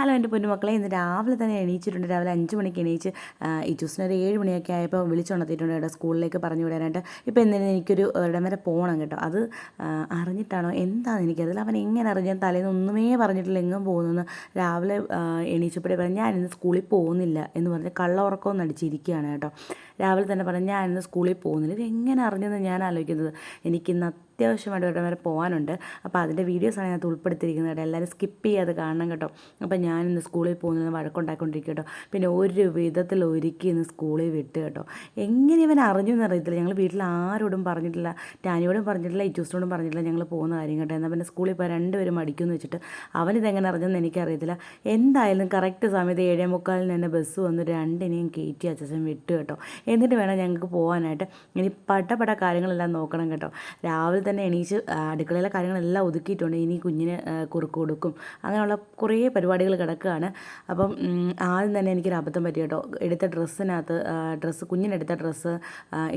Hello എന്റെ പൊന്നുമക്കളെ ഇന്ന് രാവിലെ തന്നെ എണീച്ചിട്ടുണ്ട്. രാവിലെ അഞ്ച് മണിക്ക് എണീച്ച് ഈ ട്യൂസിന് ഒരു ഏഴ് മണിയൊക്കെ ആയപ്പോൾ വിളിച്ചുണർത്തിയിട്ടുണ്ട് കേട്ടോ സ്കൂളിലേക്ക് പറഞ്ഞു വിടാനായിട്ട്. ഇപ്പോൾ എന്തിനും എനിക്കൊരു ഇടം വരെ പോകണം കേട്ടോ. അത് അറിഞ്ഞിട്ടാണോ? എന്താണെന്ന് എനിക്കറിയില്ല. അവൻ എങ്ങനെ അറിഞ്ഞാൽ തലേന്ന് ഒന്നുമേ പറഞ്ഞിട്ടില്ല എങ്ങും പോകുന്നു രാവിലെ എണീച്ചപ്പോഴേ പറഞ്ഞു ഞാൻ ഇന്ന് സ്കൂളിൽ പോകുന്നില്ല എന്ന് പറഞ്ഞ് കള്ള ഉറക്കമൊന്നും അടിച്ചിരിക്കുകയാണ് കേട്ടോ. രാവിലെ തന്നെ പറഞ്ഞു ഞാൻ ഇന്ന് സ്കൂളിൽ പോകുന്നില്ല. ഇത് എങ്ങനെ അറിഞ്ഞെന്ന് ഞാൻ ആലോചിക്കുന്നത്? എനിക്കിന്ന് അത്യാവശ്യമായിട്ട് ഇവിടെ വരെ പോകാനുണ്ട്. അപ്പോൾ അതിന്റെ വീഡിയോസാണ് ഞാൻ ഉൾപ്പെടുത്തിയിരിക്കുന്നത് കേട്ടോ. എല്ലാവരും സ്കിപ്പ് ചെയ്യാതെ കാണണം കേട്ടോ. അപ്പോൾ ഞാൻ ഇന്ന് സ്കൂളിൽ പോകുന്നത് വഴക്കുണ്ടാക്കിക്കൊണ്ടിരിക്കും കേട്ടോ. പിന്നെ ഒരു വിധത്തിൽ ഒരുക്കി ഇന്ന് സ്കൂളിൽ വിട്ട് കേട്ടോ. എങ്ങനെ ഇവൻ അറിഞ്ഞു എന്നറിയത്തില്ല ഞങ്ങൾ വീട്ടിൽ ആരോടും പറഞ്ഞിട്ടില്ല. ടാനിയോടും പറഞ്ഞിട്ടില്ല. ഇച്ചൂസിനോടും പറഞ്ഞിട്ടില്ല. ഞങ്ങൾ പോകുന്ന കാര്യം കേട്ടോ. എന്നാൽ പിന്നെ സ്കൂളിൽ പോയി രണ്ടുപേരും മടിക്കുമെന്ന് വെച്ചിട്ട് അവനിതെങ്ങനെ അറിഞ്ഞെന്ന് എനിക്കറിയത്തില്ല. എന്തായാലും കറക്റ്റ് സമയത്ത് ഏഴേ മുക്കാലിന് തന്നെ ബസ് വന്ന് രണ്ടിനെയും കയറ്റി അച്ഛൻ വിട്ടു കേട്ടോ. എന്നിട്ട് വേണം ഞങ്ങൾക്ക് പോകാനായിട്ട്. ഇനി പട്ടപ്പെട്ട കാര്യങ്ങളെല്ലാം നോക്കണം കേട്ടോ. രാവിലെ തന്നെ എണീച്ച് അടുക്കളയിലെ കാര്യങ്ങളെല്ലാം ഒതുക്കിയിട്ടുണ്ട്. ഇനി കുഞ്ഞിന് കുറുക്ക് കൊടുക്കും. അങ്ങനെയുള്ള കുറേ പരിപാടികൾ കിടക്കുകയാണ്. അപ്പം ആദ്യം തന്നെ എനിക്കൊരു അബദ്ധം പറ്റി കേട്ടോ. എടുത്ത ഡ്രസ്സിനകത്ത് ഡ്രസ്സ് കുഞ്ഞിനെടുത്ത ഡ്രസ്സ്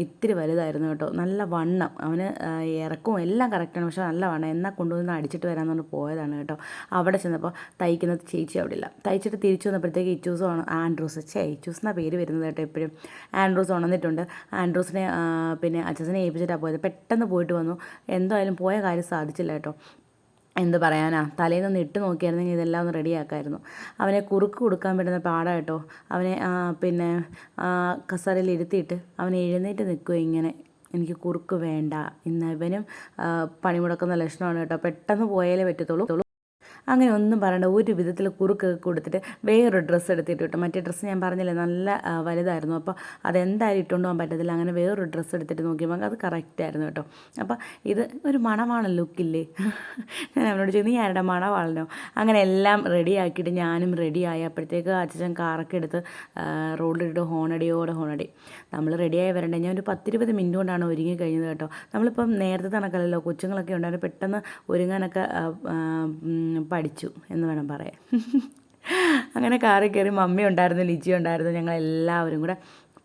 ഇത്തിരി വലുതായിരുന്നു കേട്ടോ. നല്ല വണ്ണം. അവന് ഇറക്കവും എല്ലാം കറക്റ്റാണ് പക്ഷേ നല്ല വണ്ണം. എന്നാൽ കൊണ്ടുവന്ന് അടിച്ചിട്ട് വരാമെന്ന് പറഞ്ഞ് പോയതാണ് കേട്ടോ. അവിടെ ചെന്നപ്പോൾ തയ്ക്കുന്നത് ചേച്ചി അവിടെ ഇല്ല. തയ്ച്ചിട്ട് തിരിച്ചു വന്നപ്പോഴത്തേക്ക് ഇച്ചൂസ് ആൻഡ്രൂസ്. ചേ ഇച്ചൂസ് പേര് വരുന്നത് കേട്ടോ എപ്പോഴും ആൻഡ്രൂസ് ഉണർന്നിട്ടുണ്ട്. ആൻഡ്രൂസിനെ പിന്നെ അച്ഛനെ ഏൽപ്പിച്ചിട്ടാണ് പോയത്. പെട്ടെന്ന് പോയിട്ട് വന്നു. എന്തായാലും പോയ കാര്യം സാധിച്ചില്ല കേട്ടോ. എന്ത് പറയാനാ? തലേന്നൊന്ന് ഇട്ട് നോക്കിയായിരുന്നെങ്കിൽ ഇതെല്ലാം ഒന്ന് റെഡിയാക്കായിരുന്നു. അവനെ കുറുക്ക് കൊടുക്കാൻ പറ്റുന്ന പാടാ കേട്ടോ. അവനെ പിന്നെ കസറിൽ ഇരുത്തിയിട്ട് അവനെ എഴുന്നേറ്റ് നിൽക്കുക ഇങ്ങനെ? എനിക്ക് കുറുക്ക് വേണ്ട. ഇന്ന് ഇവനും പണിമുടക്കുന്ന ലക്ഷണമാണ് കേട്ടോ. പെട്ടെന്ന് പോയാലേ പറ്റത്തുള്ളൂ. അങ്ങനെ ഒന്നും പറയണ്ട. ഒരു വിധത്തിൽ കുറുക്കൊക്കെ കൊടുത്തിട്ട് വേറൊരു ഡ്രസ്സ് എടുത്തിട്ട് കിട്ടും മറ്റേ ഡ്രസ്സ് ഞാൻ പറഞ്ഞില്ലേ നല്ല വലുതായിരുന്നു. അപ്പോൾ അതെന്തായാലും ഇട്ടുകൊണ്ട് പോകാൻ പറ്റത്തില്ല. അങ്ങനെ വേറൊരു ഡ്രസ്സ് എടുത്തിട്ട് നോക്കിയപ്പോൾ അത് കറക്റ്റായിരുന്നു കേട്ടോ. അപ്പോൾ ഇത് ഒരു മണമാണ് ലുക്കില്ലേ ഞാൻ അവനോട് ചോദിച്ചു നീ ആരുടെ മണവാളനോ? അങ്ങനെ എല്ലാം റെഡി ആക്കിയിട്ട് ഞാനും റെഡി ആയപ്പോഴത്തേക്ക് അച്ഛൻ കാറൊക്കെ എടുത്ത് റോഡിലിട്ട് ഹോണടിയോടെ ഹോണടി. നമ്മൾ റെഡിയായി വരണ്ടേ? ഞാൻ ഒരു പത്തിരുപത് മിനിറ്റ് കൊണ്ടാണ് ഒരുങ്ങി കഴിഞ്ഞത് കേട്ടോ. നമ്മളിപ്പം നേരത്തെ കണക്കല്ലല്ലോ കൊച്ചുങ്ങളൊക്കെ ഉണ്ടായിരുന്നു പെട്ടെന്ന് ഒരുങ്ങാനൊക്കെ പഠിച്ചു എന്ന് വേണം പറയാൻ. അങ്ങനെ കാറിൽ കയറി മമ്മി ഉണ്ടായിരുന്നു ലിജി ഉണ്ടായിരുന്നു ഞങ്ങൾ എല്ലാവരും കൂടെ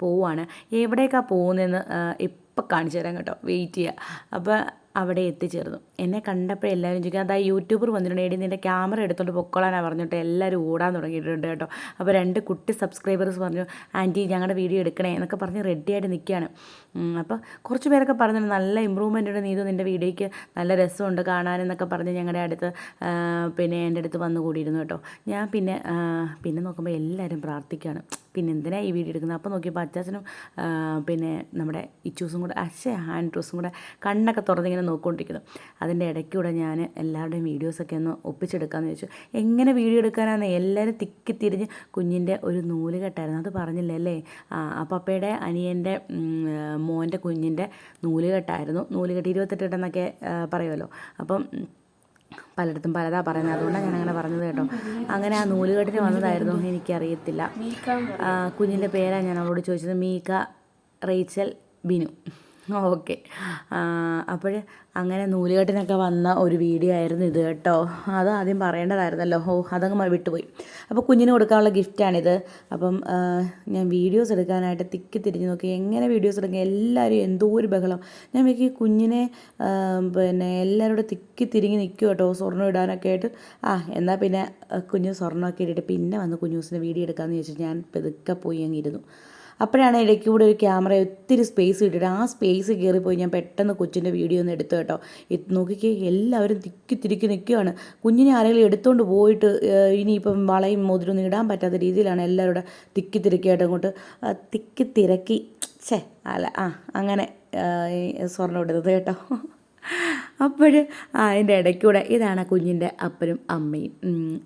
പോവാണ്. എവിടേക്കാണ് പോകുന്നതെന്ന് ഇപ്പം കാണിച്ചു തരാം കേട്ടോ. വെയിറ്റ് ചെയ്യുക അപ്പോൾ അവിടെ എത്തിച്ചേർന്നു. എന്നെ കണ്ടപ്പോൾ എല്ലാവരും ചോദിക്കും അതാ യൂട്യൂബർ വന്നിട്ടുണ്ട്. എടി നിന്റെ ക്യാമറ എടുത്തോണ്ട് പൊക്കോളാനാണ് പറഞ്ഞിട്ട് എല്ലാവരും ഓടാൻ തുടങ്ങിയിട്ടുണ്ട് കേട്ടോ. അപ്പോൾ രണ്ട് കുട്ടി സബ്സ്ക്രൈബേഴ്സ് പറഞ്ഞു ആന്റി ഞങ്ങളുടെ വീഡിയോ എടുക്കണേ എന്നൊക്കെ പറഞ്ഞ് റെഡിയായിട്ട് നിൽക്കുകയാണ് അപ്പോൾ കുറച്ച് പേരൊക്കെ പറഞ്ഞിട്ടുണ്ട് നല്ല ഇമ്പ്രൂവ്മെന്റ് ഉണ്ട്. നീതു നിന്റെ വീഡിയോയ്ക്ക് നല്ല രസമുണ്ട് കാണാനെന്നൊക്കെ പറഞ്ഞ് ഞങ്ങളുടെ അടുത്ത് പിന്നെ എന്റെ അടുത്ത് വന്നു കൂടിയിരുന്നു കേട്ടോ. ഞാൻ പിന്നെ പിന്നെ നോക്കുമ്പോൾ എല്ലാവരും പ്രാർത്ഥിക്കുകയാണ് പിന്നെ എന്തിനാണ് ഈ വീഡിയോ എടുക്കുന്നത്? അപ്പോൾ നോക്കിയപ്പോൾ അച്ചാച്ചനും പിന്നെ നമ്മുടെ ഇച്ചൂസും കൂടെ അച്ഛ ഹാൻഡ് ഡ്രസ്സും കൂടെ കണ്ണൊക്കെ തുറന്നിങ്ങനെ നോക്കിക്കൊണ്ടിരിക്കുന്നു. അതിന്റെ ഇടയ്ക്കൂടെ ഞാൻ എല്ലാവരുടെയും വീഡിയോസൊക്കെ ഒന്ന് ഒപ്പിച്ചെടുക്കാമെന്ന് ചോദിച്ചു എങ്ങനെ വീഡിയോ എടുക്കാനാണ് എല്ലാവരും തിക്കി തിരിഞ്ഞ് കുഞ്ഞിന്റെ ഒരു നൂൽ കെട്ടായിരുന്നു. അത് പറഞ്ഞില്ല അല്ലേ? ആ പപ്പയുടെ അനിയന്റെ മോന്റെ കുഞ്ഞിന്റെ നൂൽ കെട്ടായിരുന്നു. നൂൽ കെട്ടി ഇരുപത്തെട്ട് പറയുമല്ലോ. അപ്പം പലയിടത്തും പലതാ പറയുന്നത്. അതുകൊണ്ടാണ് ഞാൻ അങ്ങനെ പറഞ്ഞത് കേട്ടോ. അങ്ങനെ ആ നൂലുകെട്ടിന് വന്നതായിരുന്നു. എനിക്കറിയത്തില്ല. കുഞ്ഞിന്റെ പേരാണ് ഞാൻ അവളോട് ചോദിച്ചത്. മീക്ക റേച്ചൽ ബിനു. ഓക്കെ. അപ്പോൾ അങ്ങനെ നൂലുകെട്ടിനൊക്കെ വന്ന ഒരു വീഡിയോ ആയിരുന്നു ഇത് കേട്ടോ. അത് ആദ്യം പറയേണ്ടതായിരുന്നല്ലോ. ഓ അതങ്ങ് വിട്ടുപോയി. അപ്പോൾ കുഞ്ഞിന് കൊടുക്കാനുള്ള ഗിഫ്റ്റാണിത്. അപ്പം ഞാൻ വീഡിയോസ് എടുക്കാനായിട്ട് തിക്കി തിരിഞ്ഞ് നോക്കി. എങ്ങനെ വീഡിയോസ് എടുക്കുക എല്ലാവരും എന്തോ ഒരു ബഹളം. ഞാൻ എനിക്ക് കുഞ്ഞിനെ പിന്നെ എല്ലാവരും തിക്കി തിരിഞ്ഞ് നിൽക്കും കേട്ടോ? സ്വർണം ഇടാനൊക്കെ ആയിട്ട്. ആ എന്നാൽ പിന്നെ കുഞ്ഞ് സ്വർണമൊക്കെ ഇട്ടിട്ട് പിന്നെ വന്ന് കുഞ്ഞൂസിന്റെ വീഡിയോ എടുക്കാമെന്ന് ചോദിച്ചിട്ട് ഞാൻ പെതുക്കെ പോയി അങ്ങിരുന്നു അപ്പോഴാണ് ഇടയ്ക്ക് കൂടെ ഒരു ക്യാമറ ഒത്തിരി സ്പേസ് കിട്ടിയിട്ട് ആ സ്പേസ് കയറിപ്പോയി ഞാൻ പെട്ടെന്ന് കൊച്ചിന്റെ വീഡിയോ ഒന്ന് എടുത്തു കേട്ടോ. നോക്കിക്കേ എല്ലാവരും തിക്കി തിരിക്കി നിൽക്കുകയാണ് കുഞ്ഞിനെ ആരെങ്കിലും എടുത്തുകൊണ്ട് പോയിട്ട് ഇനിയിപ്പം വളയും മോതിരൊന്നും ഇടാൻ പറ്റാത്ത രീതിയിലാണ് എല്ലാവരുടെ തിക്കി തിരക്കിയായിട്ട് അങ്ങോട്ട് തിക്കി തിരക്കി. ഛേ അല്ല ആ അങ്ങനെ സ്വർണം ഇടുന്നത് കേട്ടോ. അപ്പോൾ അതിന്റെ ഇടയ്ക്കൂടെ ഇതാണ് കുഞ്ഞിന്റെ അപ്പനും അമ്മയും.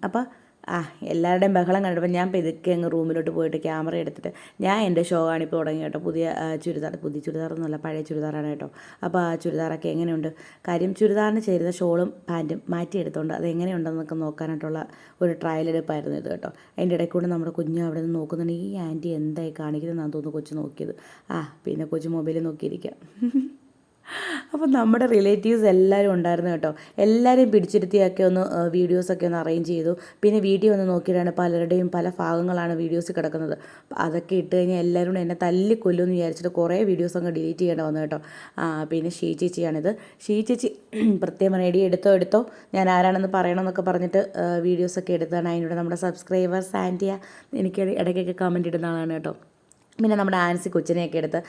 അപ്പോൾ ആ എല്ലാവരുടെയും ബഹളം കണ്ടപ്പോൾ ഞാൻ പെതുക്കെ അങ്ങ് റൂമിലോട്ട് പോയിട്ട് ക്യാമറ എടുത്തിട്ട് ഞാൻ എന്റെ ഷോ കാണിപ്പോൾ തുടങ്ങി കേട്ടോ. പുതിയ ചുരിദാർ പുതിയ ചുരിദാർ ചുരിദാറൊന്നുമല്ല പഴയ ചുരിദാറാണ് കേട്ടോ. അപ്പോൾ ആ ചുരിദാറൊക്കെ എങ്ങനെയുണ്ട്? കാര്യം ചുരിദാറിന് ചേരുന്ന ഷോളും പാന്റും മാറ്റിയെടുത്തുകൊണ്ട് അത് എങ്ങനെയുണ്ടെന്നൊക്കെ നോക്കാനായിട്ടുള്ള ഒരു ട്രയൽ എടുപ്പായിരുന്നു ഇത് കേട്ടോ. അതിന്റെ ഇടയ്ക്ക് കൂടെ നമ്മുടെ കുഞ്ഞ് അവിടെ നിന്ന് നോക്കുന്നുണ്ട് ഈ ആന്റി എന്തായി കാണിക്കുന്നതെന്നാണ് തോന്നുന്നു കൊച്ചു നോക്കിയത്. ആ പിന്നെ കൊച്ചു മൊബൈലിൽ നോക്കിയിരിക്കുക. അപ്പോൾ നമ്മുടെ റിലേറ്റീവ്സ് എല്ലാവരും ഉണ്ടായിരുന്നു കേട്ടോ. എല്ലാവരെയും പിടിച്ചിരുത്തിയൊക്കെ ഒന്ന് വീഡിയോസൊക്കെ ഒന്ന് അറേഞ്ച് ചെയ്തു. പിന്നെ വീഡിയോ ഒന്ന് നോക്കിയിട്ടാണ് പലരുടെയും പല ഭാഗങ്ങളാണ് വീഡിയോസ് കിടക്കുന്നത്. അതൊക്കെ ഇട്ട് കഴിഞ്ഞാൽ എല്ലാവരും എന്നെ തല്ലിക്കൊല്ലുമെന്ന് വിചാരിച്ചിട്ട് കുറേ വീഡിയോസ് അങ്ങ് ഡിലീറ്റ് ചെയ്യേണ്ട വന്നു കേട്ടോ. പിന്നെ ഷീ ചേച്ചിയാണിത്. ഷീ ചേച്ചി പ്രത്യേകം റെഡി എടുത്തോ എടുത്തോ. ഞാൻ ആരാണെന്ന് പറയണമെന്നൊക്കെ പറഞ്ഞിട്ട് വീഡിയോസൊക്കെ എടുത്താണ് അതിനോട് നമ്മുടെ സബ്സ്ക്രൈബേഴ്സ് സാൻഡിയ എനിക്ക് ഇടയ്ക്കൊക്കെ കമന്റ് ഇടുന്ന ആളാണ് കേട്ടോ. പിന്നെ നമ്മുടെ ആൻസി കൊച്ചിനെയൊക്കെ എടുത്ത്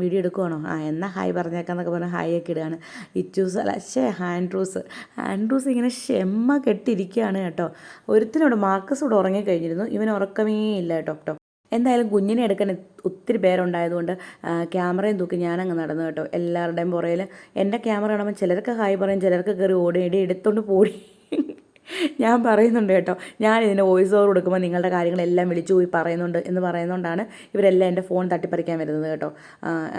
വീഡിയോ എടുക്കുവാണോ? ആ എന്നാൽ ഹായ് പറഞ്ഞേക്കാം എന്നൊക്കെ പറഞ്ഞ് ഹായ് ഒക്കെ ഇടുകയാണ് ഇച്ചൂസ് അല്ല ഷേ ആൻഡ്രൂസ് ഹാൻഡ്രൂസ് ഇങ്ങനെ ഷെമ്മ കെട്ടിയിരിക്കുകയാണ് കേട്ടോ. ഒരുത്തിനോട് മാർക്കസ് ഇവിടെ ഉറങ്ങിക്കഴിഞ്ഞിരുന്നു. ഇവൻ ഉറക്കമേ ഇല്ല കേട്ടോ. കേട്ടോ എന്തായാലും കുഞ്ഞിനെ എടുക്കാൻ ഒത്തിരി പേരുണ്ടായതുകൊണ്ട് ക്യാമറയും തൂക്കി ഞാനങ്ങ് നടന്നു കേട്ടോ. എല്ലാവരുടെയും പുറയിൽ എന്റെ ക്യാമറ കാണുമ്പോൾ ചിലർക്ക് ഹായ് പറയും ചിലർക്ക് കയറി ഓടി ഇടി എടുത്തോണ്ട് പോടി. ഞാൻ പറയുന്നുണ്ട് കേട്ടോ. ഞാൻ ഇതിന്റെ വോയിസ് ഓവർ കൊടുക്കുമ്പോൾ നിങ്ങളുടെ കാര്യങ്ങളെല്ലാം വിളിച്ചു പോയി പറയുന്നുണ്ട് എന്ന് പറയുന്നതുകൊണ്ടാണ് ഇവരെല്ലാം എന്റെ ഫോൺ തട്ടിപ്പറിക്കാൻ വരുന്നത് കേട്ടോ.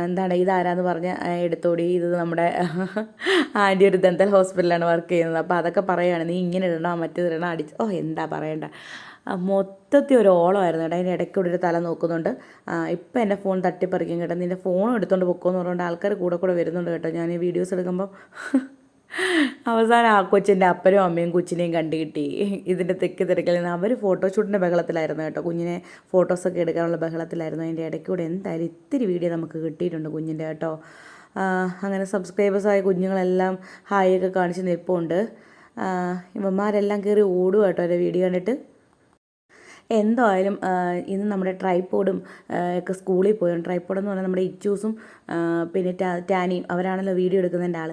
എന്താണ് ഇതാരാന്ന് പറഞ്ഞ് എടുത്തോടി. ഇത് നമ്മുടെ ആന്റി ഒരു ദന്തൽ ഹോസ്പിറ്റലാണ് വർക്ക് ചെയ്യുന്നത്. അപ്പോൾ അതൊക്കെ പറയുകയാണ് നീ ഇങ്ങനെ ഇടണം? മറ്റേ ഇടണം? അടിച്ച്. ഓ എന്താ പറയണ്ട. മൊത്തത്തിൽ ഒരു ഓളമായിരുന്നു കേട്ടോ. അതിന്റെ ഇടയ്ക്കൂടെ ഒരു തല നോക്കുന്നുണ്ട്. ഇപ്പം എന്റെ ഫോൺ തട്ടിപ്പറിക്കും കേട്ടോ. നിന്റെ ഫോൺ എടുത്തുകൊണ്ട് പൊക്കോന്ന് പറഞ്ഞുകൊണ്ട് ആൾക്കാർ കൂടെ കൂടെ വരുന്നുണ്ട് കേട്ടോ. ഞാൻ ഈ വീഡിയോസ് എടുക്കുമ്പോൾ അവസാനം ആ കൊച്ചിന്റെ അപ്പനും അമ്മയും കൊച്ചിനെയും കണ്ടു കിട്ടി ഇതിന്റെ തെക്ക് തിരക്കിൽ നിന്ന് അവർ ഫോട്ടോഷൂട്ടിന്റെ ബഹളത്തിലായിരുന്നു കേട്ടോ. കുഞ്ഞിനെ ഫോട്ടോസൊക്കെ എടുക്കാനുള്ള ബഹളത്തിലായിരുന്നു. അതിന്റെ ഇടയ്ക്കൂടെ എന്തായാലും ഇത്തിരി വീഡിയോ നമുക്ക് കിട്ടിയിട്ടുണ്ട് കുഞ്ഞിന്റെ കേട്ടോ. അങ്ങനെ സബ്സ്ക്രൈബേഴ്സായ കുഞ്ഞുങ്ങളെല്ലാം ഹായ് ഒക്കെ കാണിച്ച് നിൽപ്പുണ്ട്. ഇവന്മാരെല്ലാം കയറി ഓടുക കേട്ടോ എന്റെ വീഡിയോ കണ്ടിട്ട്. എന്തായാലും ഇന്ന് നമ്മുടെ ട്രൈപ്പോഡും ഒക്കെ സ്കൂളിൽ പോയി. ട്രൈപ്പോഡ് എന്ന് പറഞ്ഞാൽ നമ്മുടെ ഇച്ചൂസും പിന്നെ ടാനിയും അവരാണല്ലോ വീഡിയോ എടുക്കുന്നതിന്റെ ആൾ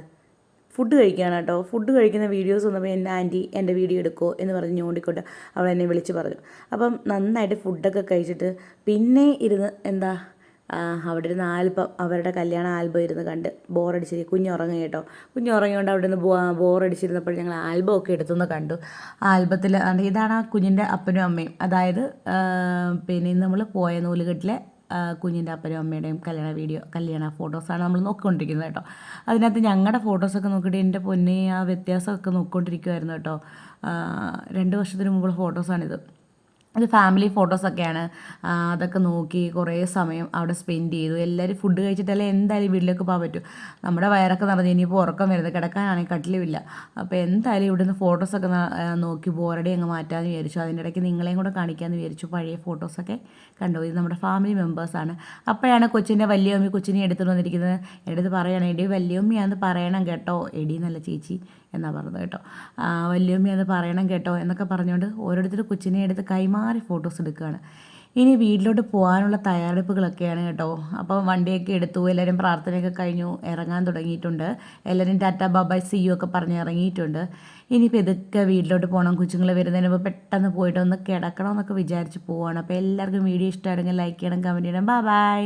ഫുഡ് കഴിക്കുകയാണ് കേട്ടോ ഫുഡ് കഴിക്കുന്ന വീഡിയോസ് വന്നപ്പോൾ എന്റെ ആന്റി എന്റെ വീഡിയോ എടുക്കുമോ എന്ന് പറഞ്ഞ് ഞോണ്ടിക്കൊണ്ട് അവൾ എന്നെ വിളിച്ച് പറഞ്ഞു. അപ്പം നന്നായിട്ട് ഫുഡൊക്കെ കഴിച്ചിട്ട് പിന്നെ ഇരുന്ന് എന്താ അവിടെ ഇരുന്ന് ആൽബം അവരുടെ കല്യാണ ആൽബം ഇരുന്ന് കണ്ട് ബോറടിച്ചിരി കുഞ്ഞുറങ്ങി കേട്ടോ. കുഞ്ഞുറങ്ങിയോണ്ട് അവിടെ നിന്ന് ബോറടിച്ചിരുന്നപ്പോൾ ഞങ്ങൾ ആൽബം ഒക്കെ എടുത്തുനിന്ന് കണ്ടു. ആൽബത്തിൽ ഇതാണ് ആ കുഞ്ഞിന്റെ അപ്പനും അമ്മയും. അതായത് പിന്നെ നമ്മൾ പോയ നൂലുകെട്ടിലെ കുഞ്ഞിന്റെ അപ്പനും അമ്മയുടെയും കല്യാണ വീഡിയോ കല്യാണ ഫോട്ടോസാണ് നമ്മൾ നോക്കിക്കൊണ്ടിരിക്കുന്നത് കേട്ടോ. അതിനകത്ത് ഞങ്ങളുടെ ഫോട്ടോസൊക്കെ നോക്കിയിട്ട് എന്റെ പൊന്നെ ആ വ്യത്യാസമൊക്കെ നോക്കിക്കൊണ്ടിരിക്കുമായിരുന്നു കേട്ടോ. രണ്ട് വർഷത്തിന് മുമ്പുള്ള ഫോട്ടോസാണിത് ഇത് ഫാമിലി ഫോട്ടോസൊക്കെയാണ് അതൊക്കെ നോക്കി കുറേ സമയം അവിടെ സ്പെൻഡ് ചെയ്തു. എല്ലാവരും ഫുഡ് കഴിച്ചിട്ടല്ലേ എന്തായാലും വീട്ടിലേക്ക് പോകാൻ പറ്റും. നമ്മുടെ വയറൊക്കെ നിറഞ്ഞ് ഇനിയിപ്പോൾ ഉറക്കം വരുന്നത്. കിടക്കാനാണെങ്കിൽ കട്ടിലുമില്ല അപ്പോൾ എന്തായാലും ഇവിടുന്ന് ഫോട്ടോസൊക്കെ നോക്കി ബോറടി അങ്ങ് മാറ്റാമെന്ന് വിചാരിച്ചു. അതിന്റെ ഇടയ്ക്ക് നിങ്ങളെയും കൂടെ കാണിക്കാമെന്ന് വിചാരിച്ചു. പഴയ ഫോട്ടോസൊക്കെ കണ്ടു. ഇത് നമ്മുടെ ഫാമിലി മെമ്പേഴ്സാണ് അപ്പോഴാണ് കൊച്ചിന്റെ വലിയമ്മി കൊച്ചിനെ എടുത്തുകൊണ്ട് വന്നിരിക്കുന്നത്. എന്റെ അടുത്ത് പറയണം എടി വലിയമ്മയാന്ന് പറയണം കേട്ടോ. എടി നല്ല ചേച്ചി. എന്നാ പറഞ്ഞത് കേട്ടോ. വല്യമ്മ അത് പറയണം കേട്ടോ എന്നൊക്കെ പറഞ്ഞുകൊണ്ട് ഓരോരുത്തർ കൊച്ചിനെ എടുത്ത് കൈമാറി ഫോട്ടോസ് എടുക്കുകയാണ്. ഇനി വീട്ടിലോട്ട് പോകാനുള്ള തയ്യാറെടുപ്പുകളൊക്കെയാണ് കേട്ടോ. അപ്പോൾ വണ്ടിയൊക്കെ എടുത്തു എല്ലാവരും പ്രാർത്ഥനയൊക്കെ കഴിഞ്ഞു ഇറങ്ങാൻ തുടങ്ങിയിട്ടുണ്ട്. എല്ലാവരും ടാറ്റ ബാബായ് സി യു ഒക്കെ പറഞ്ഞ് ഇറങ്ങിയിട്ടുണ്ട്. ഇനിയിപ്പോൾ ഇതൊക്കെ വീട്ടിലോട്ട് പോകണം കൊച്ചുങ്ങൾ വരുന്നതിന് മുമ്പ് പെട്ടെന്ന് പോയിട്ട് ഒന്ന് കിടക്കണം എന്നൊക്കെ വിചാരിച്ച് പോവാണ്. അപ്പോൾ എല്ലാവർക്കും വീഡിയോ ഇഷ്ടമായിരുന്നെങ്കിൽ ലൈക്ക് ചെയ്യണം കമന്റ് ചെയ്യണം. Bye bye